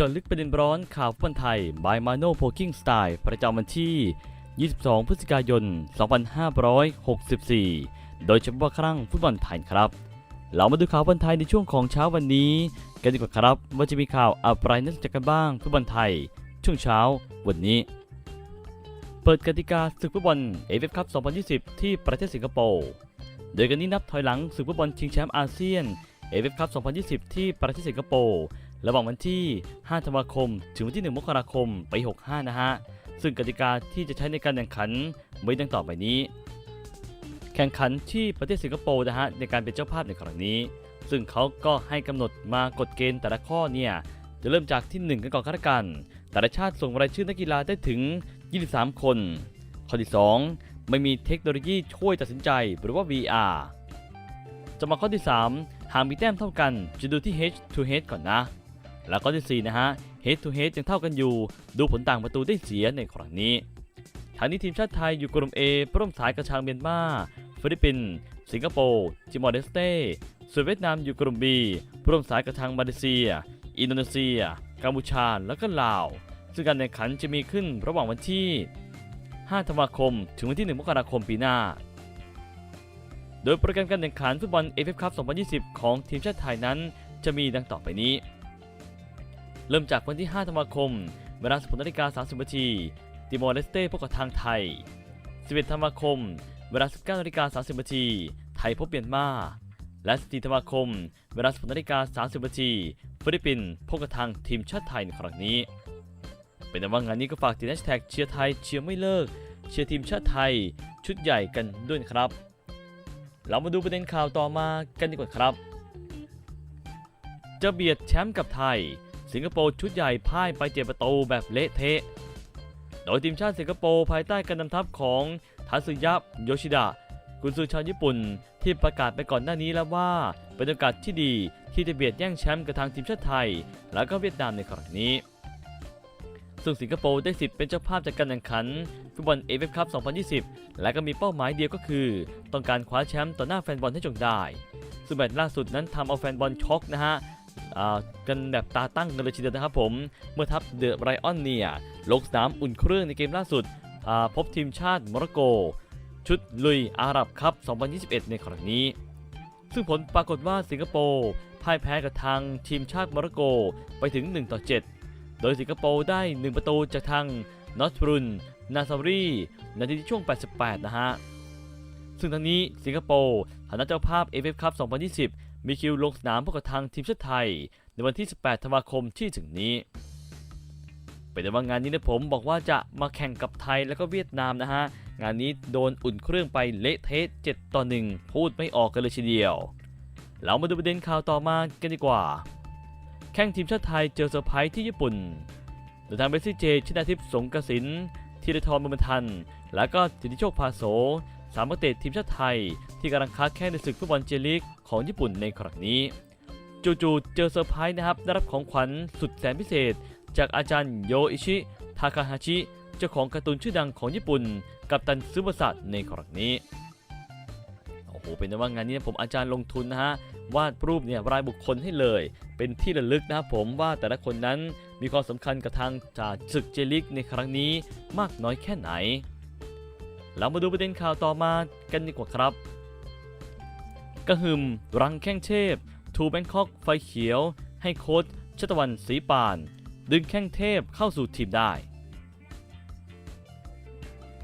จาะลึกประเด็นร้อนข่าวฟุตบอลไทย by Mano Poking Style ประจำวันที่ 22 พฤศจิกายน 2564 โดยเฉพาะครั้งฟุตบอลไทยครับ เรามาดูข่าวฟุตบอลไทยในช่วงของเช้าวันนี้กันดีกว่าครับ ว่าจะมีข่าวอะไรน่าสนใจกันบ้างฟุตบอลไทย ช่วงเช้าวันนี้ เปิดกติกาศึกฟุตบอลเอฟเอฟคัพ 2020 ที่ประเทศสิงคโปร์ โดยกันนี้นับถอยหลังศึกฟุตบอลชิงแชมป์อาเซียนเอฟเอฟคัพ 2020 ที่ประเทศสิงคโปร์ ระหว่างวันที่ 5 ธันวาคม ถึงวันที่ 1 มกราคมปี 65 นะฮะ ซึ่งกติกาที่จะใช้ในการแข่งขันไม่ดังต่อไปนี้ แข่งขันที่ประเทศสิงคโปร์นะฮะในการเป็นเจ้าภาพในครั้งนี้ ซึ่งเขาก็ให้กำหนดมากฎเกณฑ์แต่ละข้อเนี่ยจะเริ่มจากที่ 1 กันก่อนก็แล้วกัน แต่ละชาติส่งรายชื่อนักกีฬาได้ถึง 23 คน ข้อที่ 2 ไม่มีเทคโนโลยีช่วยตัดสินใจหรือว่า VR จะมาข้อที่ 3 หากมีแต้มเท่ากัน จะดูที่ H to H ก่อนนะ แล้วข้อที่4นะฮะ Head to Head ยังเท่ากันอยู่ ดูผลต่างประตูได้เสียในครั้งนี้ทางนี้ทีมชาติไทยอยู่กลุ่ม A ร่วมสายกับชางเมียนมาฟิลิปปินส์สิงคโปร์จิมอร์เดสเต้ส่วนเวียดนามอยู่กลุ่ม B ร่วมสายกับทางมาเลเซีย อินโดนีเซีย กัมพูชาแล้วก็ลาว ซึ่งการแข่งขันจะมีขึ้นระหว่างวันที่ 5 ธันวาคม ถึงวันที่ 1 มกราคมปีหน้า โดยโปรแกรมการแข่งขันฟุตบอล AFF Cup 2020 ของทีมชาติไทยนั้น จะมีดังต่อไปนี้ เริ่มจากวันที่ 5 ธันวาคม เวลา10นาฬิกา30นาทีติมอร์เลสเต้พบกับทางไทย 11 ธันวาคม เวลา 19นาฬิกา30นาทีไทยพบเมียนมา และ14ธันวาคม เวลา10นาฬิกา30นาทีฟิลิปปินส์พบกับทางทีมชาติไทยในครั้งนี้ เป็นแต่ว่างานนี้ก็ฝากติดแฮชแท็กเชียร์ไทยเชียร์ไม่เลิก เชียร์ทีมชาติไทย ชุดใหญ่กันด้วยครับ เรามาดูประเด็นข่าวต่อมากันดีกว่าครับ จะเบียดแชมป์กับไทย สิงคโปร์ชุดใหญ่พ่ายไปเจ็ดประตูแบบเละเทะ โดยทีมชาติสิงคโปร์ภายใต้การนำทัพของทัสึยะโยชิดะกุนซือชาวญี่ปุ่นที่ประกาศไปก่อนหน้านี้แล้วว่าเป็นโอกาสที่ดีที่จะเบียดแย่งแชมป์กับทางทีมชาติไทย และก็เวียดนามในครั้งนี้ ซึ่งสิงคโปร์ได้สิทธิ์เป็นเจ้าภาพจากการแข่งขันฟุตบอลเอฟเอฟคัพ 2020 และก็มีเป้าหมายเดียวก็คือ ต้องการคว้าแชมป์ต่อหน้าแฟนบอลให้จงได้ ซึ่งแมตช์ล่าสุดนั้นทำเอาแฟนบอลช็อกนะฮะอ่า กันแบบตาตั้งกันเลยทีเดียวนะครับผม เมื่อทัพเดอะไรออนเนี่ยลงสนามอุ่นเครื่องในเกมล่าสุดพบทีมชาติโมร็อกโก ชุดลุยอาหรับคัพ 2021 ในครั้งนี้ ซึ่งผลปรากฏว่าสิงคโปร์พ่ายแพ้กับทางทีมชาติโมร็อกโกไปถึง 1 ต่อ 7 โดยสิงคโปร์ได้ 1 ประตูจากทางนอตบรุน นาซารีนาทีที่ช่วง 88 นะฮะซึ่งทางนี้สิงคโปร์ฐานะเจ้าภาพ AFF Cup 2020 มีคิวลงสนามพบกับทางทีมชาติไทย ในวันที่ 18 ธันวาคมที่ถึงนี้เป็นแต่ว่างานนี้นะผมบอกว่าจะมาแข่งกับไทยแล้วก็เวียดนามนะฮะ งานนี้โดนอุ่นเครื่องไปเละเทะ7ต่อ1 พูดไม่ออกกันเลยทีเดียว เรามาดูประเด็นข่าวต่อมากันดีกว่า แข่งทีมชาติไทยเจอเซอร์ไพรส์ที่ญี่ปุ่นโดยทางเบสซี่เจ ชินาทิพย์สงกสินธีรทรบุญทัน และก็สิทธิโชคพาโส สามนักเตะทีมชาติไทย ที่กำลังค้าแข่งในศึกฟุตบอลเจลีกของญี่ปุ่นในครั้งนี้ จู่ๆเจอเซอร์ไพรส์นะครับได้รับของขวัญสุดแสนพิเศษ จากอาจารย์โยอิชิ ทาคาฮาชิเจ้าของการ์ตูนชื่อดังของญี่ปุ่น กับตันซึบะสะในครั้งนี้โอ้โหเป็นว่างานนี้ผมอาจารย์ลงทุนนะฮะวาดรูปเนี่ยรายบุคคลให้เลย เป็นที่ระลึกนะครับผมว่าแต่ละคนนั้นมีความสำคัญกับทางจากศึกเจลิกในครั้งนี้มากน้อยแค่ไหน เรามาดูประเด็นข่าวต่อมากันดีกว่าครับ กระหึมรังแข้งเทพ ทูแบงคอกไฟเขียว ให้โค้ชชตวันสีปาน ดึงแข้งเทพเข้าสู่ทีมได้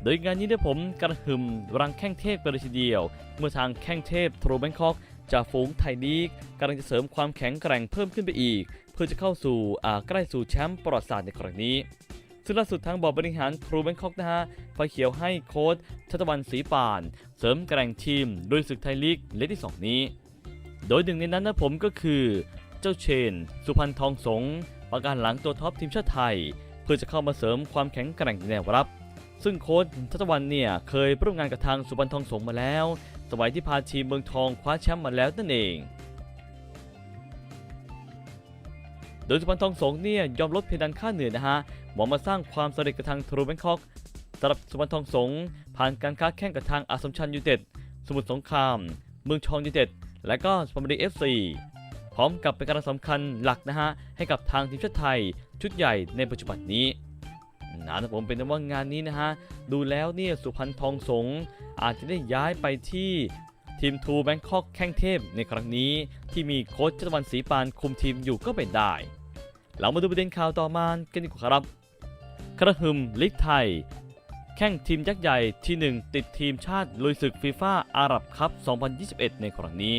โดยงานนี้ได้ผมกระหึมรังแข้งเทพกันเลยทีเดียว เมื่อทางแข้งเทพทูแบงคอกจากฝูงไทยลีกกำลังจะเสริมความแข็งแกร่งเพิ่มขึ้นไปอีก เพื่อจะเข้าสู่อ่าใกล้สู่แชมป์ประวัติศาสตร์ในครั้งนี้ ซึ่งล่าสุดทางบอร์ดบริหารทรูแบงคอกนะฮะไฟเขียวให้โค้ชชัตวันศรีป่าน เสริมแกร่งทีมโดยศึกไทยลีกเลกที่ 2 นี้ โดยหนึ่งในนั้นนะผมก็คือ เจ้าเชน สุพรรณทองสงประการหลังตัวท็อปทีมชาติไทย เพื่อจะเข้ามาเสริมความแข็งแกร่งในแนวรับ ซึ่งโค้ชชัตวันเนี่ยเคยร่วมงานกับทางสุพรรณทองสงมาแล้ว สมัยที่พาทีมเมืองทองคว้าแชมป์มาแล้วนั่นเอง โดยสุพรรณทองสงเนี่ยยอมลดเพดานค่าเหนื่อยนะฮะหวังมาสร้างความสำเร็จกับทางทรูแบงคอกสำหรับสุพรรณทองสงผ่านการค้าแข่งกับทางอาสมชัญยูเต็ดสมุทรสงคราม เมืองทองยูเต็ดและก็สปอร์ตเอฟซีพร้อมกับเป็นกำลังสำคัญหลักนะฮะให้กับทางทีมชาติไทยชุดใหญ่ในปัจจุบันนี้นะผมเป็นว่างานนี้นะฮะดูแล้วเนี่ยสุพรรณทองสงอาจจะได้ย้ายไปที่ ทีมทูแบงคอกแข้งเทพในครั้งนี้ที่มีโค้ชจัตวันศรีปานคุมทีมอยู่ก็เป็นได้ เรามาดูประเด็นข่าวต่อมากันดีกว่าครับ กระหึ่มลิกไทย แข่งทีมยักษ์ใหญ่ที่ 1 ติดทีมชาติลุยศึกฟีฟ่าอาหรับคัพ 2021 ในครั้งนี้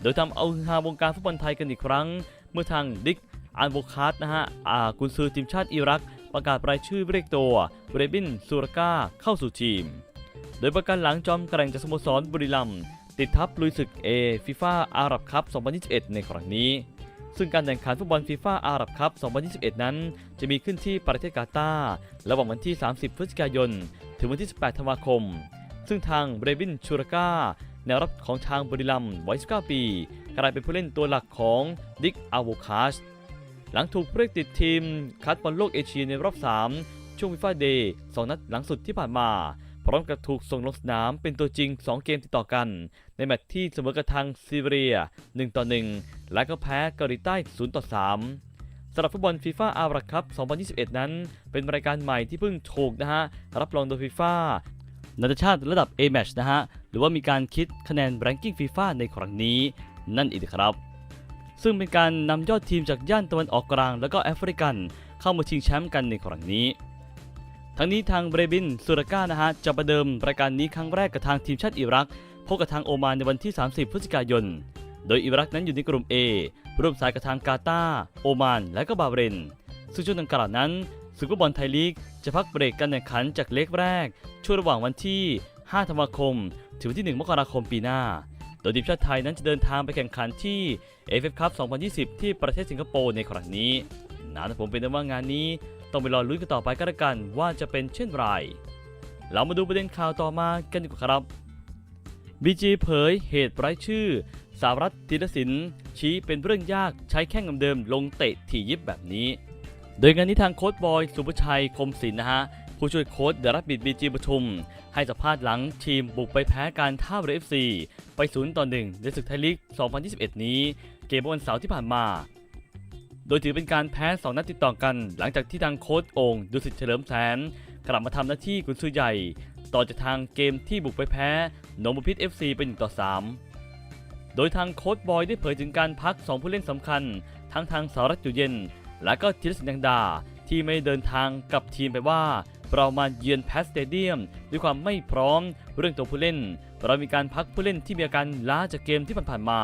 โดยทำเอาฮือฮาวงการฟุตบอลไทยกันอีกครั้ง เมื่อทางดิกอันโบคาตนะฮะอากุนซือทีมชาติอิรัก ประกาศรายชื่อเรียกตัวเรบินซูรากาเข้าสู่ทีม โดยประกันหลังจอมแกร่งจากสโมสรบุรีรัมย์ติดทัพลุยศึกเอฟีฟ่าอาหรับคัพ 2021 ในครั้งนี้ ซึ่งการแข่งขันฟุตบอลฟีฟ่าอาหรับคัพ 2021 นั้น จะมีขึ้นที่ประเทศกาตาร์ระหว่างวันที่ 30 พฤศจิกายน ถึงวันที่ 18 ธันวาคม ซึ่งทางเบรบินชูรากาแนวรับของทางบุรีรัมย์วัย 19 ปี กลายเป็นผู้เล่นตัวหลักของดิกอาโวคาชหลังถูกเรียกติดทีมคัดบอลโลกเอเชียในรอบ 3 ช่วงฟีฟ่าเดย์สองนัดหลังสุดที่ผ่านมา พร้อมกับถูกส่งลงสนามเป็นตัวจริง 2 เกมติดต่อกัน ในแมตช์ที่เสมอกับทางซีเรีย 1 ต่อ 1 และก็แพ้เกาหลีใต้ 0 ต่อ 3สำหรับฟุตบอลฟีฟ่าอาร์คัพ 2021 นั้น เป็นรายการใหม่ที่เพิ่งถูกนะฮะ รับรองโดยฟีฟ่านานาชาติระดับ A-Match นะฮะ หรือว่ามีการคิดคะแนนแรงกิ้งฟีฟ่าในครั้งนี้ นั่นเองครับ ซึ่งเป็นการนำยอดทีมจากย่านตะวันออกกลาง แล้วก็แอฟริกัน เข้ามาชิงแชมป์กันในครั้งนี้ ทั้งนี้ทางเบรบินสุรากานะฮะจะประเดิมรายการนี้ครั้งแรกกับทางทีมชาติอิรักพบกับทางโอมานในวันที่ 30 พฤศจิกายน โดยอิรักนั้นอยู่ในกลุ่ม A ร่วมสายกับทางกาตาร์โอมาน และก็บาเรน ซึ่งช่วงดังกล่าวนั้นศึกฟุตบอลไทยลีกจะพักเบรกการแข่งขันจากเล็กแรก ช่วงระหว่างวันที่ 5 ธันวาคม ถึงวันที่ 1 มกราคมปีหน้า โดยทีมชาติไทยนั้นจะเดินทางไปแข่งขันที่ AFF Cup 2020 ที่ประเทศสิงคโปร์ในครั้งนี้นะผมเป็นว่างานนี้ ต้องไปรอลุ้นกันต่อไปก็แล้วกันว่าจะเป็นเช่นไร เรามาดูประเด็นข่าวต่อมากันดีกว่าครับ BG เผยเหตุไร้ชื่อ สารัตติรสินชี้เป็นเรื่องยากใช้แข้งเดิมลงเตะถี่ยิบแบบนี้ โดยงานนี้ทางโค้ชบอย สุภชัยคมศิลป์นะฮะผู้ช่วยโค้ชเดรับบิดบีจีปทุม ให้สัมภาษณ์หลังทีมบุกไปแพ้การท่าเรือเอฟซีไป0ต่อ1ในศึกไทยลีก 2021 นี้ เกมวันเสาร์ที่ผ่านมา โดยถือเป็นการแพ้ 2 นัดติดต่อกัน หลังจากที่ทางโค้ชโองดุสิตเฉลิมแสนกลับมาทำหน้าที่กุนซือใหญ่ ต่อจากทางเกมที่บุกไปแพ้หนองบุพิต FC เป็น1ต่อ 3 โดยทางโค้ชบอยได้เผยถึงการพัก 2 ผู้เล่นสำคัญ ทั้งทางสารัตอยู่เย็น และก็ธีรศิลป์ยังดา ที่ไม่เดินทางกับทีมไปว่าเรามาเยือนแพสเตเดียม ด้วยความไม่พร้อมเรื่องตัวผู้เล่น เรามีการพักผู้เล่นที่มีอาการล้าจากเกมที่ผ่านๆมา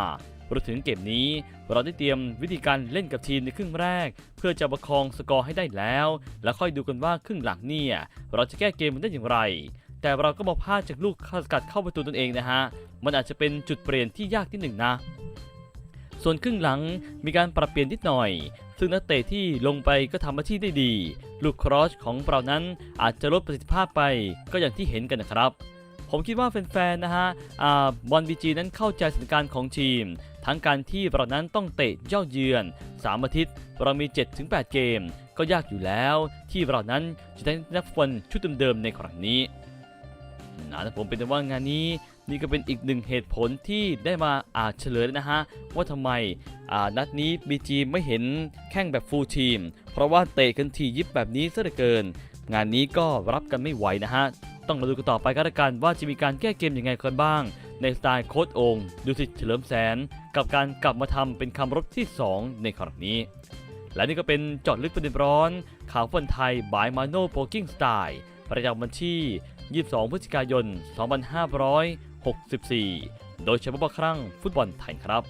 รวมถึงเกมนี้ เราได้เตรียมวิธีการเล่นกับทีมในครึ่งแรก เพื่อจะประคองสกอร์ให้ได้แล้ว แล้วค่อยดูกันว่าครึ่งหลังเนี่ย เราจะแก้เกมมันได้อย่างไร แต่เราก็มาพลาดจากลูกข้าสกัดเข้าประตูตนเองนะฮะ มันอาจจะเป็นจุดเปลี่ยนที่ยากที่หนึ่งนะ ส่วนครึ่งหลังมีการปรับเปลี่ยนนิดหน่อย ซึ่งนักเตะที่ลงไปก็ทำหน้าที่ได้ดี ลูกครอสของเรานั้นอาจจะลดประสิทธิภาพไป ก็อย่างที่เห็นกันนะครับผมคิดว่าแฟนๆ นะฮะบอลบีจีนั้นเข้าใจสถานการณ์ของทีม ทั้งการที่เรานั้นต้องเตะเย่าเยือน 3 อาทิตย์ เรามี 7-8 เกม ก็ยากอยู่แล้ว ที่เรานั้นจะได้นักฟุตบอลชุดเดิมๆในครั้งนี้นะแต่ผมเป็นแต่ว่างานนี้นี่ก็เป็นอีกหนึ่งเหตุผลที่ได้มาอาจเฉลยนะฮะ ว่าทำไมอานัดนี้ BG ไม่เห็นแข่งแบบฟูลทีม เพราะว่าเตะกันทียิบแบบนี้ซะเหลือเกิน งานนี้ก็รับกันไม่ไหวนะฮะ ต้องมาดูกันต่อไปก็แล้วกันว่าจะมีการแก้เกมยังไงกันบ้าง ในสไตล์โค้ดองดูสิเฉลิมแสน กับการกลับมาทำเป็นคำรบที่ 2 ในครั้งนี้ และนี่ก็เป็นจอดลึกประเด็นร้อน ข่าวฟุตบอลไทยบายมาโนโปกิ้งสไตล์ประจำวันที่ 22 พฤศจิกายน 2564 โดยเฉพาะครั้งฟุตบอลไทยครับ